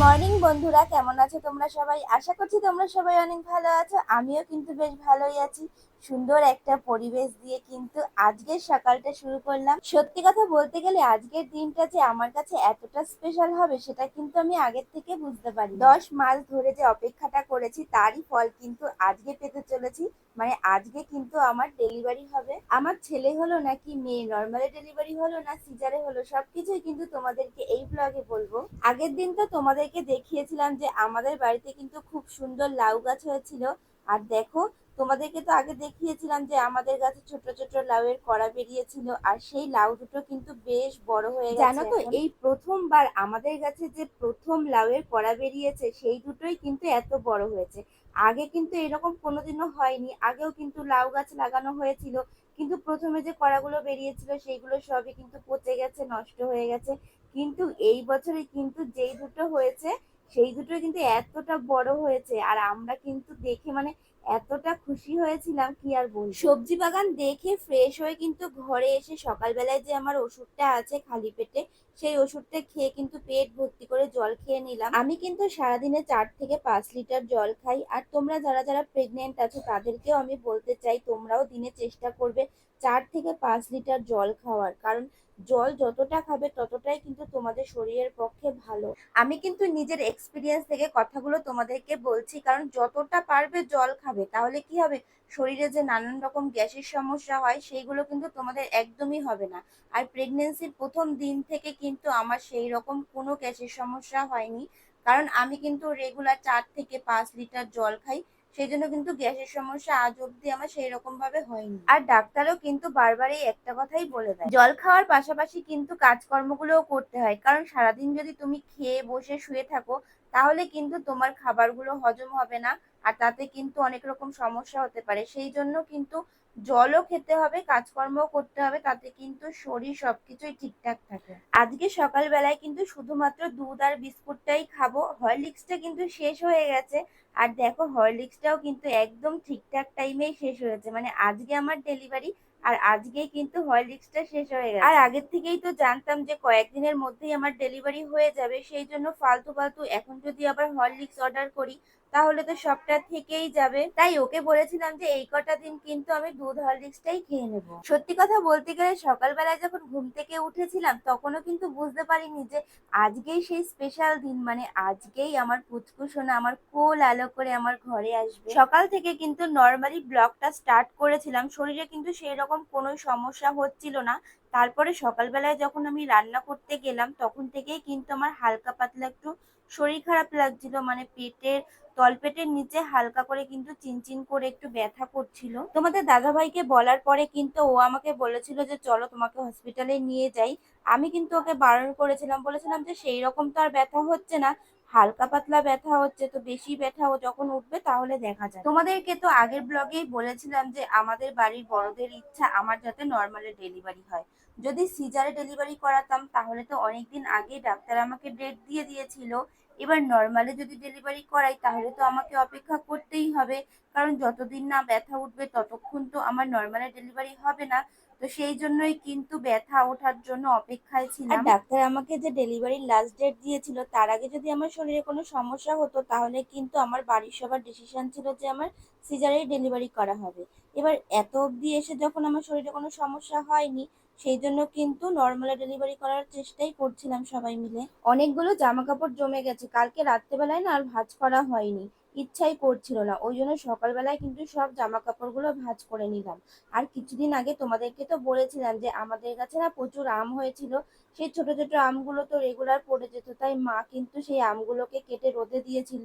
Morning বন্ধুরা, কেমন আছো তোমরা সবাই? আশা করছি তোমরা সবাই অনেক ভালো আছো। আমিও কিন্তু বেশ ভালোই আছি। সুন্দর একটা পরিবেশ দিয়ে কিন্তু আজকের সকালটা শুরু করলাম। সত্যি কথা বলতে গেলে আজকের দিনটা যে আমার কাছে এতটা স্পেশাল হবে সেটা কিন্তু আমি আগের থেকে বুঝতে পারি দশ মাস ধরে যে অপেক্ষাটা করেছি তারই ফল কিন্তু আজকে পেতে চলেছি। মানে আজকে কিন্তু আমার ডেলিভারি হবে। আমার ছেলে হলো নাকি মেয়ে নর্মালি ডেলিভারি হলো না সিজারে হলো, সবকিছুই কিন্তু তোমাদেরকে এই ব্লগে বলব। আগের দিন তো তোমাদেরকে দেখিয়েছিলাম যে আমাদের বাড়িতে কিন্তু খুব সুন্দর লাউ গাছ হয়েছিল। আর দেখো তোমাদেরকে তো আগে দেখিয়েছিলাম যে আমাদের গাছে ছোট ছোট লাউয়ের কড়া বেরিয়েছিল আর সেই লাউ দুটো কিন্তু বেশ বড় হয়ে গেছে জানো তো এই প্রথমবার আমাদের গাছে যে প্রথম লাউয়ের কড়া বেরিয়েছে সেই দুটোই কিন্তু এত বড় হয়েছে। আগে কিন্তু এরকম কোনোদিনও হয়নি আগেও কিন্তু লাউ গাছ লাগানো হয়েছিল কিন্তু প্রথমে যে কড়াগুলো বেরিয়েছিল সেইগুলো সবই কিন্তু পচে গেছে নষ্ট হয়ে গেছে। কিন্তু এই বছরে কিন্তু যেই দুটো হয়েছে সেই দুটো কিন্তু এতটা বড় হয়েছে আর আমরা কিন্তু দেখে মানে এতটা খুশি হয়েছিলাম, কি আর বলব? সবজি বাগান দেখে ফ্রেশ হয়ে কিন্তু ঘরে এসে সকালবেলায় যে আমার ওষুধটা আছে খালি পেটে, সেই ওষুধটা খেয়ে কিন্তু পেট ভর্তি করে জল খেয়ে নিলাম। আমি কিন্তু সারাদিনে চার থেকে পাঁচ লিটার জল খাই। আর তোমরা যারা যারা প্রেগনেন্ট আছো, তাদেরকেও আমি বলতে চাই, তোমরাও দিনে চেষ্টা করবে চার থেকে পাঁচ লিটার জল খাওয়ার। কারণ জল যতটা খাবে ততটাই কিন্তু তোমাদের শরীরের পক্ষে ভালো। আমি কিন্তু নিজের এক্সপিরিয়েন্স থেকে কথাগুলো তোমাদেরকে বলছি, কারণ যতটা পারবে জল খাবে, তাহলে কি হবে? শরীরে যে নানান রকম গ্যাসের সমস্যা হয়, সেইগুলো কিন্তু তোমাদের একদমই হবে না। আর প্রেগনেন্সির প্রথম দিন থেকে কিন্তু আমার সেই রকম কোনো গ্যাসের সমস্যা হয়নি। কারণ আমি কিন্তু রেগুলার চার থেকে পাঁচ লিটার জল খাই। সেই জন্য কিন্তু গ্যাসের সমস্যা আজ অব্দি আমার সেই রকম ভাবে হয়নি। আর ডাক্তারও কিন্তু বারবার এই একটা কথাই বলে দেয়। জল খাওয়ার পাশাপাশি কিন্তু কাজকর্মগুলোও করতে হয়। কারণ সারাদিন যদি তুমি খেয়ে বসে শুয়ে থাকো তাহলে কিন্তু তোমার খাবারগুলো হজম হবে না আর তাতে কিন্তু অনেক রকম সমস্যা হতে পারে। সেই জন্য কিন্তু জলও খেতে হবে, কাজকর্মও করতে হবে, তাতে কিন্তু শরীর সবকিছুই ঠিকঠাক থাকে। আজকে সকালবেলায় কিন্তু শুধুমাত্র দুধ আর বিস্কুটটাই খাব, হরলিক্সটা কিন্তু শেষ হয়ে গেছে। আর দেখো, হরলিক্সটাও কিন্তু একদম ঠিকঠাক টাইমেই শেষ হয়েছে মানে আজকে আমার ডেলিভারি আর আজকেই কিন্তু হরলিক্সটা শেষ হয়ে গেছে। আর আগের থেকেই তো জানতাম যে কয়েকদিনের মধ্যেই আমার ডেলিভারি হয়ে যাবে, সেই জন্য ফালতু ফালতু এখন যদি আবার হরলিক্স অর্ডার করি তাহলে তো সবটা থেকেই যাবে। তাই ওকে বলেছিলাম যে, এই কটা দিন কিন্তু আমি দুধ হরলিক্সটাই খেয়ে নেব। সত্যি কথা বলতে গেলে সকালবেলায় যখন ঘুম থেকে উঠেছিলাম, তখনও কিন্তু বুঝতে পারিনি যে, আজকেই সেই স্পেশাল দিন মানে আজকেই আমার পুচকু আমার কোল আলো করে আমার ঘরে আসবে। সকাল থেকে কিন্তু নর্মালি ব্লগটা স্টার্ট করেছিলাম। শরীরে কিন্তু সেই রকম কোনো সমস্যা হচ্ছিল না। তারপরে সকালবেলায় যখন আমি রান্না করতে গেলাম, তখন থেকেই কিন্তু আমার হালকা পাতলা একটু শরীর খারাপ লাগছিল। মানে পেটের, তলপেটের নিচে হালকা করে কিন্তু চিনচিন করে একটু ব্যথা করছিল। তোমাদের দাদা ভাইকে বলার পরে কিন্তু ও আমাকে বলেছিল যে, চলো তোমাকে হসপিটালে নিয়ে যাই। আমি কিন্তু ওকে বারণ করেছিলাম। বলেছিলাম যে সেই রকম তো আর ব্যথা হচ্ছে না। হালকা পাতলা ব্যথা হচ্ছে, তো বেশি ব্যথা যখন উঠবে তাহলে দেখা যায় তোমাদেরকে তো আগের ব্লগেই বলেছিলাম যে আমাদের বাড়ির বড়দের ইচ্ছা আমার যাতে নর্মালে ডেলিভারি হয়। যদি সিজারে ডেলিভারি করাতাম তাহলে তো অনেকদিন আগে ডাক্তার আমাকে ডেট দিয়ে দিয়েছিল এবার নর্মালে যদি ডেলিভারি করাই তাহলে তো আমাকে অপেক্ষা করতেই হবে। কারণ যতদিন না ব্যথা উঠবে ততক্ষণ তো আমার নর্মালে ডেলিভারি হবে না। তো সেই জন্যই কিন্তু ব্যথা ওঠার জন্য অপেক্ষায় ছিলাম। আর ডাক্তার আমাকে যে ডেলিভারির লাস্ট ডেট দিয়েছিল তার আগে যদি আমার শরীরে কোনো সমস্যা হতো তাহলে কিন্তু আমার বাড়ির সবার ডিসিশন ছিল যে আমার সিজারেই ডেলিভারি করা হবে। এবার এত অবধি এসে যখন আমার শরীরে কোনো সমস্যা হয়নি সেই জন্য কিন্তু নর্মালে ডেলিভারি করার চেষ্টাই করছিলাম সবাই মিলে। অনেকগুলো জামা কাপড় জমে গেছে। কালকে রাত্রেবেলায় না আর ভাঁজ করা হয়নি। ইচ্ছাই করছিল না। ওই জন্য সকালবেলায় কিন্তু সব জামা কাপড়গুলো ভাঁজ করে নিলাম। আর কিছুদিন আগে তোমাদেরকে তো বলেছিলাম যে, আমাদের কাছে না প্রচুর আম হয়েছিল। সেই ছোট ছোট আমগুলো তো রেগুলার পড়ে যেত। তাই মা কিন্তু সেই আমগুলোকে কেটে রোদে দিয়েছিল।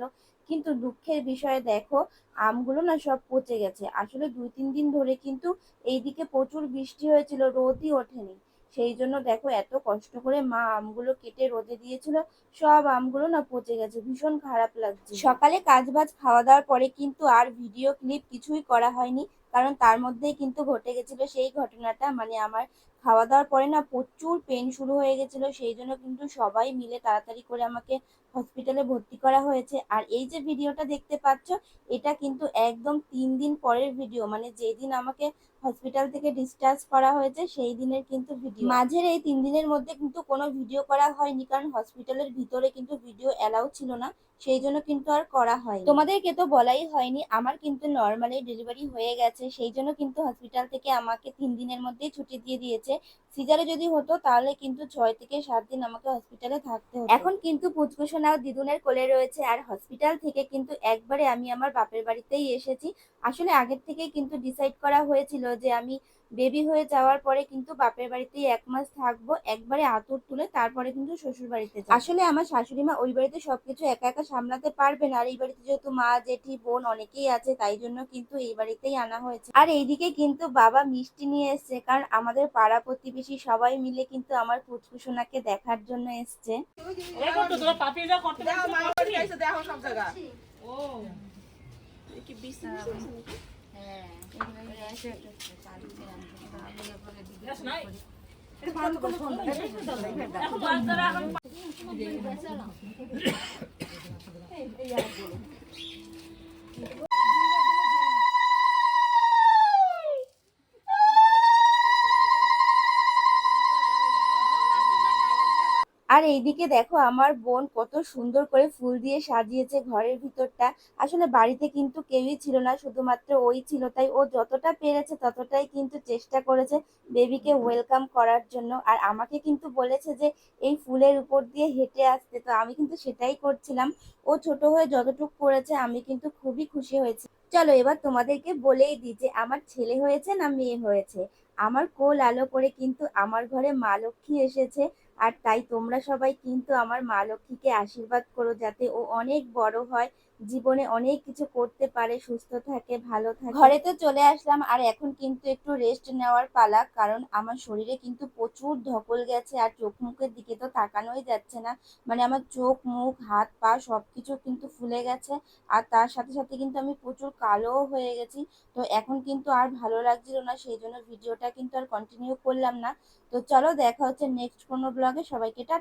কিন্তু দুঃখের বিষয়ে দেখো, আমগুলো না সব পচে গেছে। আসলে দুই, তিন দিন ধরে কিন্তু এইদিকে প্রচুর বৃষ্টি হয়েছিল, রোদই ওঠেনি। সেই জন্য দেখো এত কষ্ট করে মা আমগুলো কেটে রোদে দিয়েছিল, সব আমগুলো না পচে গেছে, ভীষণ খারাপ লাগছে। সকালে কাজ বাজ খাওয়া দাওয়ার পরে কিন্তু আর ভিডিও ক্লিপ কিছুই করা হয়নি, কারণ তার মধ্যেই কিন্তু ঘটে গেছিল সেই ঘটনাটা মানে আমার খাওয়া দাওয়ার পরে না প্রচুর পেন শুরু হয়ে গেছিল, সেই জন্য কিন্তু সবাই মিলে তাড়াতাড়ি করে আমাকে হসপিটালে ভর্তি করা হয়েছে। আর এই যে ভিডিওটা দেখতে পাচ্ছ, এটা কিন্তু একদম তিন দিন পরের ভিডিও মানে যেদিন আমাকে হসপিটাল থেকে ডিসচার্জ করা হয়েছে, সেই দিনের কিন্তু ভিডিও মাঝের এই তিন দিনের মধ্যে কিন্তু কোনো ভিডিও করা হয়নি, কারণ হসপিটালের ভিতরে কিন্তু ভিডিও অ্যালাউ ছিল না, সেই জন্য কিন্তু আর করা হয় তোমাদেরকে তো বলাই হয়নি, আমার কিন্তু নর্মালি ডেলিভারি হয়ে গেছে, সেই জন্য কিন্তু হসপিটাল থেকে আমাকে তিন দিনের মধ্যেই ছুটি দিয়ে দিয়েছে। で সিজারে যদি হতো তাহলে কিন্তু ছয় থেকে সাত দিন আমাকে হসপিটালে থাকতে হতো। এখন কিন্তু পুচকুসোনাও দিদুনের কোলে রয়েছে আর হসপিটাল থেকে কিন্তু একবারে আমি আমার বাপের বাড়িতেই এসেছি। আসলে আগের থেকেই কিন্তু ডিসাইড করা হয়েছিল যে আমি বেবি হয়ে যাওয়ার পরে কিন্তু বাপের বাড়িতেই এক মাস থাকব একবারে আতুর তুলে তারপরে কিন্তু শ্বশুর বাড়িতে আসলে আমার শাশুড়ি মা ওই বাড়িতে সবকিছু একা একা সামলাতে পারবে না আর এই বাড়িতে যেহেতু মা জেঠি বোন অনেকেই আছে তাই জন্য কিন্তু এই বাড়িতেই আনা হয়েছে। আর এইদিকে কিন্তু বাবা মিষ্টি নিয়ে এসছে কারণ আমাদের পাড়া প্রতিবেশী সবাই মিলে কিন্তু আমার পুচকুসোনাকে দেখার জন্য এসছে করতো তোরা পাপিয়ে যা করতে দেখো পারছিস মা বাড়ি আইসে দেখো সব জায়গা ও যাস নাই এখন বাচ্চারা এখন আর এইদিকে দেখো আমার বোন কত সুন্দর করে ফুল দিয়ে সাজিয়েছে ঘরের ভিতরটা। আসলে বাড়িতে কিন্তু কেউই ছিল না, শুধুমাত্র ওই ছিল। তাই ও যতটা পেরেছে ততটাই কিন্তু চেষ্টা করেছে বেবিকে ওয়েলকাম করার জন্য। আর আমাকে কিন্তু বলেছে যে, এই ফুলের উপর দিয়ে হেঁটে আসতে। তো আমি কিন্তু সেটাই করছিলাম। ও ছোট হয়ে যতটুকু করেছে আমি কিন্তু খুবই খুশি হয়েছি। চলো এবার তোমাদেরকে বলেই দিই যে, আমার ছেলে হয়েছে না মেয়ে হয়েছে? আমার কোল আলো করে কিন্তু আমার ঘরে মা লক্ষ্মী এসেছে। আর তাই তোমরা সবাই কিন্তু আমার মা লক্ষ্মীকে আশীর্বাদ করো যাতে ও অনেক বড় হয়। জীবনে অনেক কিছু করতে পারে, সুস্থ থাকে, ভালো থাকে। ঘরে তো চলে আসলাম, আর এখন কিন্তু একটু রেস্ট নেওয়ার পালা, কারণ আমার শরীরে কিন্তু প্রচুর ধকল গেছে, আর চোখ মুখের দিকে তো তাকানোই যাচ্ছে না। মানে আমার চোখ, মুখ, হাত, পা সবকিছু কিন্তু ফুলে গেছে, আর তার সাথে সাথে কিন্তু আমি প্রচুর কালোও হয়ে গেছি। তো এখন কিন্তু আর ভালো লাগছিল না, সেই জন্য ভিডিওটা কিন্তু আর কন্টিনিউ করলাম না। তো চলো দেখা হচ্ছে নেক্সট কোনো ব্লগে সবাইকে টা